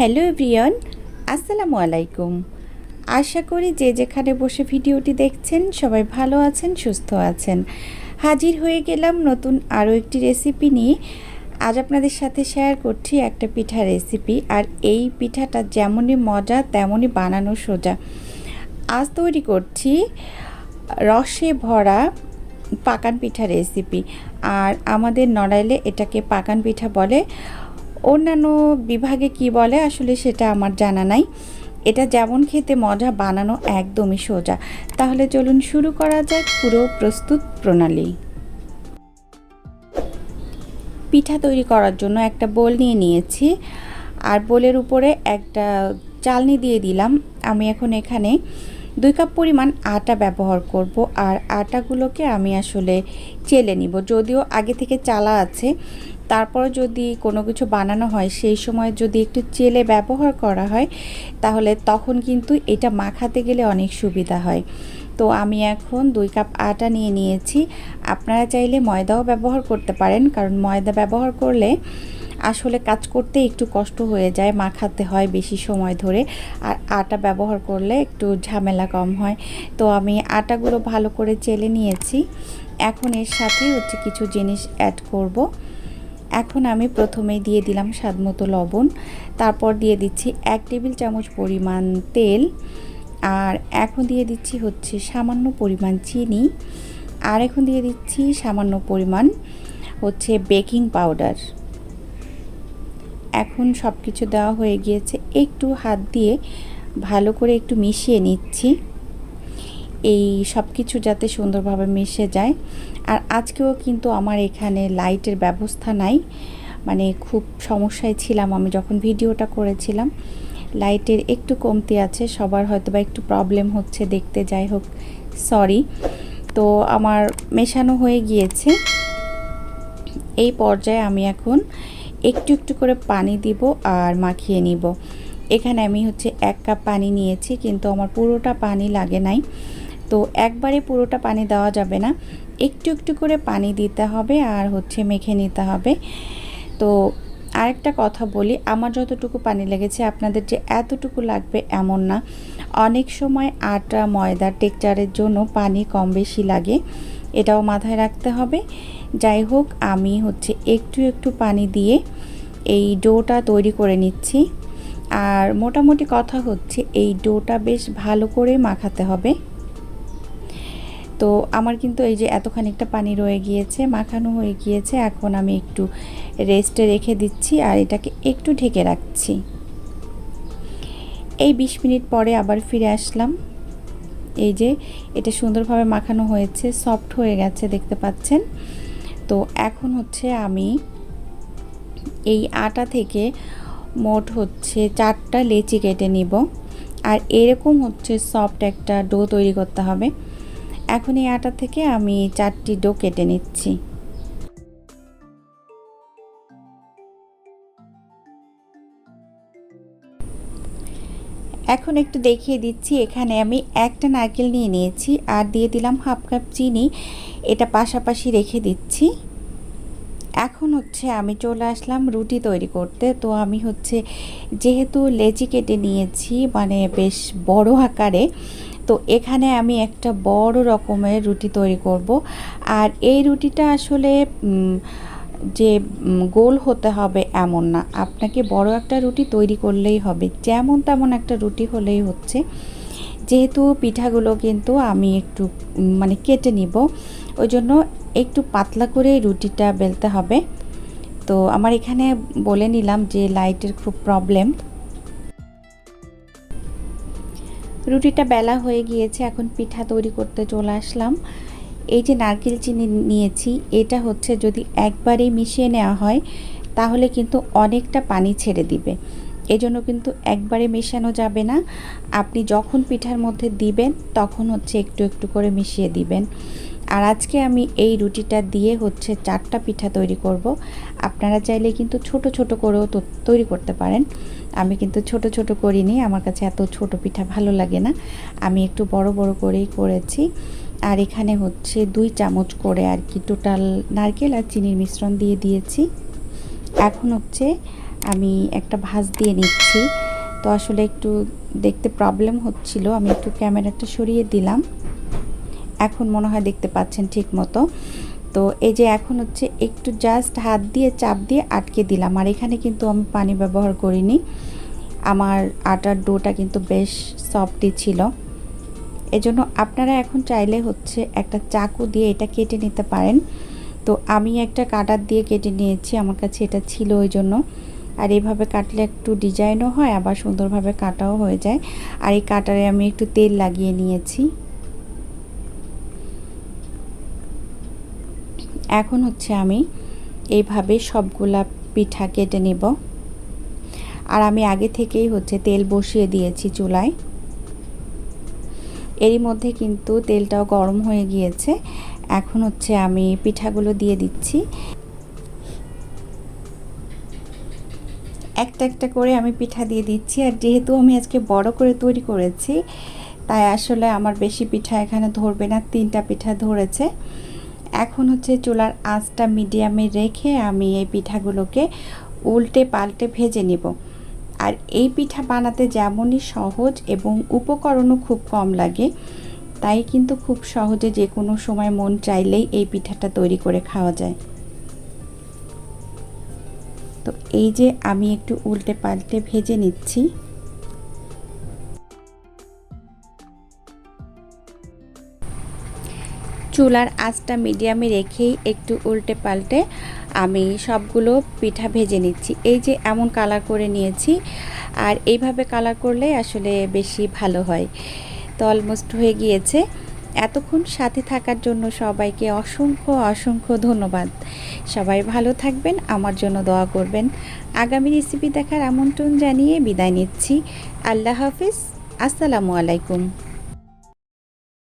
Hello everyone আসসালামু আলাইকুম। আশা করি যে যেখানে বসে ভিডিওটি দেখছেন, সবাই ভালো আছেন, সুস্থ আছেন। হাজির হয়ে গেলাম নতুন আরও একটি রেসিপি নিয়ে। আজ আপনাদের সাথে শেয়ার করছি একটা পিঠা রেসিপি, আর এই পিঠাটা যেমনই মজা, তেমনই বানানো সোজা। আজ তৈরি করছি রসে ভরা পাকান পিঠা রেসিপি, আর আমাদের নড়াইলে এটাকে পাকান পিঠা বলে। অন্যান্য বিভাগে কি বলে আসলে সেটা আমার জানা নাই। এটা যেমন খেতে মজা, বানানো একদমই সোজা। তাহলে চলুন শুরু করা যাক পুরো প্রস্তুত প্রণালী। পিঠা তৈরি করার জন্য একটা বোল নিয়ে নিয়েছি। আর বোলের উপরে একটা চালনি দিয়ে দিলাম। আমি এখন এখানে দুই কাপ পরিমাণ আটা ব্যবহার করব। আর আটাগুলোকে আমি আসলে চেলে নিব। যদিও আগে থেকে চালা আছে তারপর যদি কোনো কিছু বানানো হয়, সেই সময় যদি একটু চেলে ব্যবহার করা হয়, তাহলে তখন কিন্তু এটা মাখাতে গেলে অনেক সুবিধা হয়। তো আমি এখন দুই কাপ আটা নিয়ে নিয়েছি। আপনারা চাইলে ময়দাও ব্যবহার করতে পারেন, কারণ ময়দা ব্যবহার করলে আসলে কাজ করতে একটু কষ্ট হয়ে যায়, মাখাতে হয় বেশি সময় ধরে। আর আটা ব্যবহার করলে একটু ঝামেলা কম হয়। তো আমি আটাগুলো ভালো করে চেলে নিয়েছি। এখন এর সাথে হচ্ছে কিছু জিনিস অ্যাড করব। এখন আমি প্রথমে দিয়ে দিলাম স্বাদ মতো লবণ। তারপর দিয়ে দিচ্ছি এক টেবিল চামচ পরিমাণ তেল। আর এখন দিয়ে দিচ্ছি হচ্ছে সামান্য পরিমাণ চিনি। আর এখন দিয়ে দিচ্ছি সামান্য পরিমাণ হচ্ছে বেকিং পাউডার। এখন সব কিছু দেওয়া হয়ে গিয়েছে। একটু হাত দিয়ে ভালো করে একটু মিশিয়ে নিচ্ছি। এই সব কিছু যাতে সুন্দরভাবে মিশে যায়। আর আজকেও কিন্তু আমার এখানে লাইটের ব্যবস্থা নাই। মানে খুব সমস্যায় ছিলাম আমি যখন ভিডিওটা করেছিলাম। লাইটের একটু কমতি আছে, সবার হয়তো বা একটু প্রবলেম হচ্ছে দেখতে, যাই হোক সরি তো আমার মেশানো হয়ে গিয়েছে। এই পর্যায়ে আমি এখন একটু একটু করে পানি দিব আর মাখিয়ে নিব। এখানে আমি হচ্ছে এক কাপ পানি নিয়েছি, কিন্তু আমার পুরোটা পানি লাগে নাই। তো একবারে পুরোটা পানি দেওয়া যাবে না। একটু একটু করে পানি দিতে হবে আর হচ্ছে মেখে নিতে হবে। তো আরেকটা কথা বলি, আমার যতটুকু পানি লেগেছে আপনাদের যে এতটুকু লাগবে এমন না। অনেক সময় আটা, ময়দা টেকচারের জন্য পানি কম বেশি লাগে, এটাও মাথায় রাখতে হবে। যাই হোক, আমি হচ্ছে একটু একটু পানি দিয়ে এই ডোটা তৈরি করে নিচ্ছি। আর মোটামুটি কথা হচ্ছে, এই ডোটা বেশ ভালো করে মাখাতে হবে। তো আমার কিন্তু এই যে এত খানিকটা পানি রয়ে গিয়েছে, মাখানো হয়ে গিয়েছে, এখন আমি একটু রেস্টে রেখে দিচ্ছি আর এটাকে একটু ঢেকে রাখছি। এই ২০ মিনিট পরে আবার ফিরে আসলাম। এই যে এটা সুন্দরভাবে মাখানো হয়েছে সফট হয়ে গেছে দেখতে পাচ্ছেন। তো এখন হচ্ছে আমি এই আটা থেকে মোট হচ্ছে চারটা লেচি কেটে নিব। আর এরকম হচ্ছে সফট একটা ডো তৈরি করতে হবে। এখন এই আটা থেকে আমি চারটি ডো কেটে নিচ্ছি। এখন একটু দেখিয়ে দিচ্ছি, এখানে আমি একটা নারকেল নিয়ে নিয়েছি আর দিয়ে দিলাম হাফ কাপ চিনি। এটা পাশাপাশি রেখে দিচ্ছি। এখন হচ্ছে আমি চলে আসলাম রুটি তৈরি করতে। তো আমি হচ্ছে যেহেতু লেচি কেটে নিয়েছি মানে বেশ বড় আকারে তো এখানে আমি একটা বড় রকমের রুটি তৈরি করব। আর এই রুটিটা আসলে যে গোল হতে হবে এমন না। আপনাকে বড় একটা রুটি তৈরি করলেই হবে। যেমন তেমন একটা রুটি হলেই হচ্ছে। যেহেতু পিঠাগুলো কিন্তু আমি একটু মানে কেটে নিব ওই জন্য একটু পাতলা করে রুটিটা বেলতে হবে। তো আমার এখানে বলে নিলাম যে, লাইটের খুব প্রবলেম। রুটিটা বেলা হয়ে গিয়েছে, এখন পিঠা তৈরি করতে চলে আসলাম। এই যে নারকেল চিনি নিয়েছি, এটা হচ্ছে যদি একবারেই মিশিয়ে নেওয়া হয়, তাহলে কিন্তু অনেকটা পানি ছেড়ে দিবে। এজন্য কিন্তু একবারে মেশানো যাবে না। আপনি যখন পিঠার মধ্যে দিবেন, তখন হচ্ছে একটু একটু করে মিশিয়ে দিবেন। আর আজকে আমি এই রুটিটা দিয়ে হচ্ছে চারটা পিঠা তৈরি করব। আপনারা চাইলে কিন্তু ছোট ছোট করেও তৈরি করতে পারেন। আমি কিন্তু ছোট ছোট করিনি, আমার কাছে এত ছোট পিঠা ভালো লাগে না। আমি একটু বড় বড় করেই করেছি। আর এখানে হচ্ছে দুই চামচ করে আর কি টোটাল নারকেল আর চিনির মিশ্রণ দিয়ে দিয়েছি। এখন হচ্ছে আমি একটা ভাঁজ দিয়ে নিচ্ছি। তো আসলে একটু দেখতে প্রবলেম হচ্ছিল, আমি একটু ক্যামেরাটা সরিয়ে দিলাম। এখন মনে হয় দেখতে পাচ্ছেন ঠিক মতো তো এই যে এখন হচ্ছে একটু জাস্ট হাত দিয়ে, চাপ দিয়ে আটকে দিলাম। আর এখানে কিন্তু আমি পানি ব্যবহার করিনি। আমার আটার ডোটা কিন্তু বেশ সফটই ছিল। এজন্য আপনারা এখন চাইলে হচ্ছে একটা চাকু দিয়ে এটা কেটে নিতে পারেন। তো আমি একটা কাটার দিয়ে কেটে নিয়েছি, আমার কাছে এটা ছিল ওই জন্য আর এইভাবে কাটলে একটু ডিজাইনও হয়, আবার সুন্দরভাবে কাটাও হয়ে যায়। আর এই কাটারে আমি একটু তেল লাগিয়ে নিয়েছি। এখন হচ্ছে আমি এইভাবে সবগুলা পিঠা কেটে নেব। আর আমি আগে থেকেই হচ্ছে তেল বসিয়ে দিয়েছি চুলায়। এরই মধ্যে কিন্তু তেলটাও গরম হয়ে গিয়েছে। এখন হচ্ছে আমি পিঠাগুলো দিয়ে দিচ্ছি। একটা একটা করে আমি পিঠা দিয়ে দিচ্ছি। আর যেহেতু আমি আজকে বড় করে তৈরি করেছি, তাই আসলে আমার বেশি পিঠা এখানে ধরবে না, তিনটা পিঠা ধরেছে। এখন হচ্ছে চুলার আঁচটা মিডিয়ামে রেখে আমি এই পিঠাগুলোকে উল্টে পাল্টে ভেজে নেব। আর এই পিঠা বানাতে যেমনই সহজ এবং উপকরণও খুব কম লাগে, তাই কিন্তু খুব সহজে যে কোনো সময় মন চাইলেই এই পিঠাটা তৈরি করে খাওয়া যায়। তো এই যে আমি একটু উল্টে পাল্টে ভেজে নিচ্ছি। চুলার আঁচটা মিডিয়ামে রেখেই একটু উল্টে পাল্টে আমি সবগুলো পিঠা ভেজে নিচ্ছি। এই যে এমন কালার করে নিয়েছি, আর এইভাবে কালার করলে আসলে বেশি ভালো হয়। তো অলমোস্ট হয়ে গিয়েছে। এতক্ষণ সাথে থাকার জন্য সবাইকে অসংখ্য অসংখ্য ধন্যবাদ। সবাই ভালো থাকবেন, আমার জন্য দোয়া করবেন। আগামী রেসিপি দেখার আমন্ত্রণ জানিয়ে বিদায় নিচ্ছি। আল্লাহ হাফিজ, আসসালামু আলাইকুম।